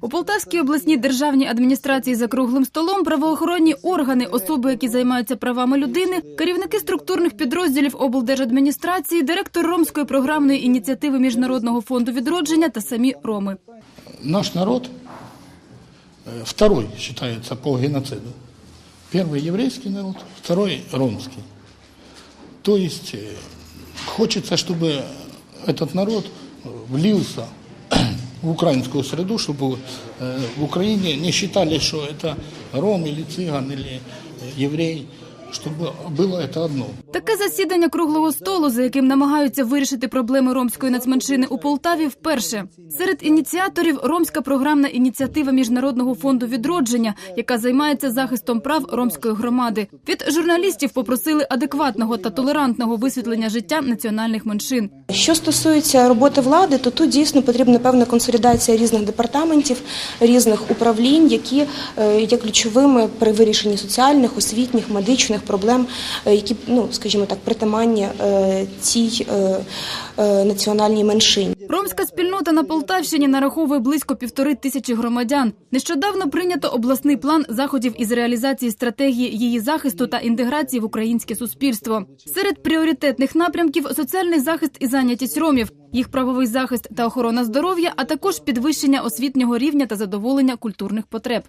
У Полтавській обласній державній адміністрації за круглим столом правоохоронні органи, особи, які займаються правами людини, керівники структурних підрозділів облдержадміністрації, директор ромської програмної ініціативи Міжнародного фонду відродження та самі роми. Наш народ э, второй считается по геноциду. Первый еврейский народ, второй ромский. То есть э, хочется, чтобы этот народ э, влился в украинскую среду, чтобы э, в Украине не считали, что это ром или цыган или э, еврей, чтобы было это одно. Таке засідання круглого столу, за яким намагаються вирішити проблеми ромської нацменшини у Полтаві, вперше серед ініціаторів ромська програмна ініціатива Міжнародного фонду відродження, яка займається захистом прав ромської громади. Від журналістів попросили адекватного та толерантного висвітлення життя національних меншин. Що стосується роботи влади, то тут дійсно потрібна певна консолідація різних департаментів, різних управлінь, які е, є ключовими при вирішенні соціальних, освітніх, медичних проблем, е, які, ну скажімо так, притаманні е, цій національній меншині. Спільнота на Полтавщині нараховує близько півтори тисячі громадян. Нещодавно прийнято обласний план заходів із реалізації стратегії її захисту та інтеграції в українське суспільство. Серед пріоритетних напрямків соціальний захист і зайнятість ромів, їх правовий захист та охорона здоров'я, а також підвищення освітнього рівня та задоволення культурних потреб.